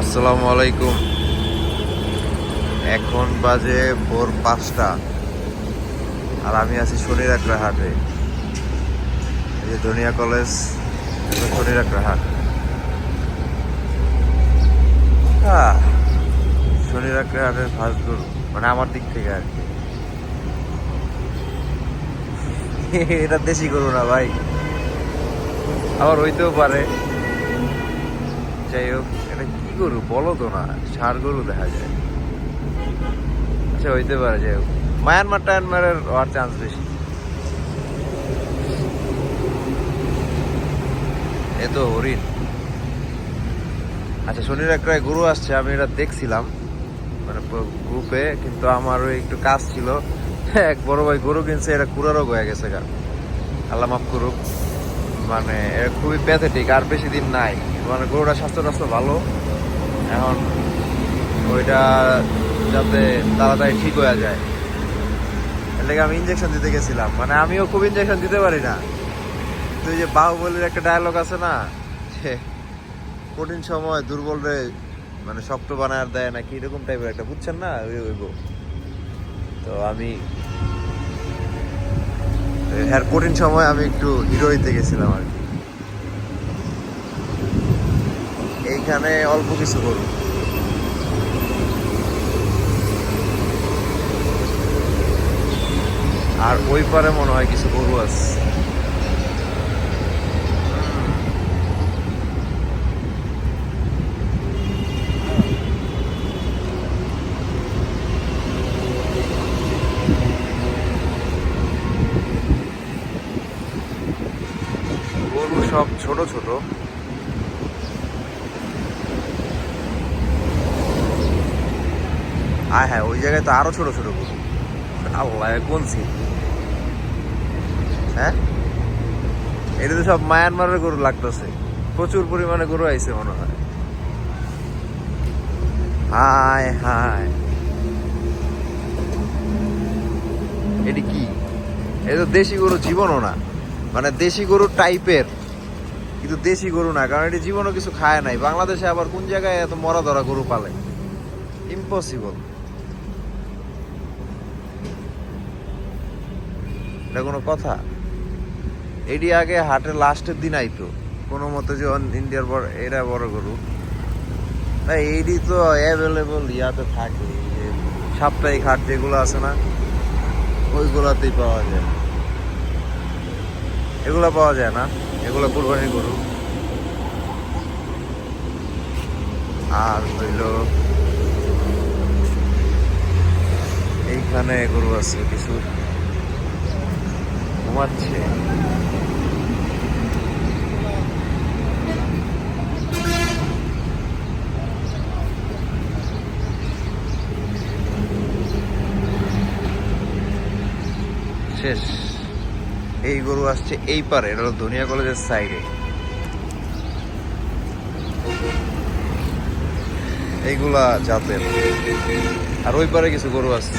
আসসালামু আলাইকুম। এখন বাজে ভোর পাঁচটা। আর আমি আছি শনিরাকড়া হাটে। এই যে ধনিয়া কলেজ, এটা শনিরাকড়া হাট। হ্যাঁ শনিরাকড়া হাটের ফার্স্ট মানে আমার দিক থেকে আর কি। এটা দেশি গরু না ভাই? আবার হইতেও পারে। যাই হোক। গরু বলো তো না, ষাড় গরু দেখা যায়। আচ্ছা হইতে পারে হোক মায়ানমার টায়ানমারের হওয়ার চান্স বেশি। এ তো হরিণ। আচ্ছা শনির একটা গরু আসছে, আমি এটা দেখছিলাম মানে গ্রুপে, কিন্তু আমার ওই একটু কাজ ছিল। এক বড় ভাই গরু কিনছে, এটা কুড়ারোগ হয়ে গেছে গা। আল্লাহ মাফ করুক। মানে খুবই প্যাথেটিক আর বেশি দিন নাই। মানে গরুটা স্বাস্থ্য টাস্থ্য ভালো। এখন ওইটা যাতে তাড়াতাড়ি ঠিক হয়ে যায়। এর আমি ইঞ্জেকশন দিতে গেছিলাম। মানে আমিও খুব ইঞ্জেকশন দিতে পারি না। তুই যে বাহুবলির একটা ডায়লগ আছে না কঠিন সময় দুর্বল রে মানে শক্ত বানায় দেয় না কি এরকম টাইপের একটা, বুঝছেন না? ওই ওইব তো আমি হ্যাঁ কঠিন সময় আমি একটু হিরো হইতে গেছিলাম আর কি। এইখানে অল্প কিছু গরু। আর ওই পারে মনে হয় কিছু গরু আছে। গরু সব ছোট ছোট। আয় হ্যাঁ ওই জায়গায় তো আরও ছোট ছোট গরু। আল্লাহ কোন হ্যাঁ? এটা তো সব মায়ানমারের গরু লাগতেছে। প্রচুর পরিমাণে গরু আইছে মনে হয়। হায় হায়। এটি কি? এটা দেশি গরু, জীবনও না। মানে দেশি গরু টাইপের। কিন্তু দেশি গরু না, কারণ এটি জীবনও কিছু খায় নাই। বাংলাদেশে আবার কোন জায়গায় এত মরা ধরা গরু পালে? ইম্পসিবল এটা কোনো কথা? এটি আগে হাটের লাস্টের দিন আইতো। কোনো মতে যে ইন্ডিয়ার বড়, এরা বড় গরু। না এইটি তো অ্যাভেলেবল ইয়াতে থাকে সাপ্তাহিক হাট যেগুলো আছে না, ওইগুলাতেই পাওয়া যায়। এগুলো পাওয়া যায় না, এগুলো কুরবানির গরু। আর হইল, এইখানে গরু আছে কিছু। ঘুমাচ্ছে। শেষ। এই গরু আসছে এই পারে, এটা হলো ধনিয়া কলেজের সাইডে। এইগুলা জাতের। আর ওই পারে কিছু গরু আছে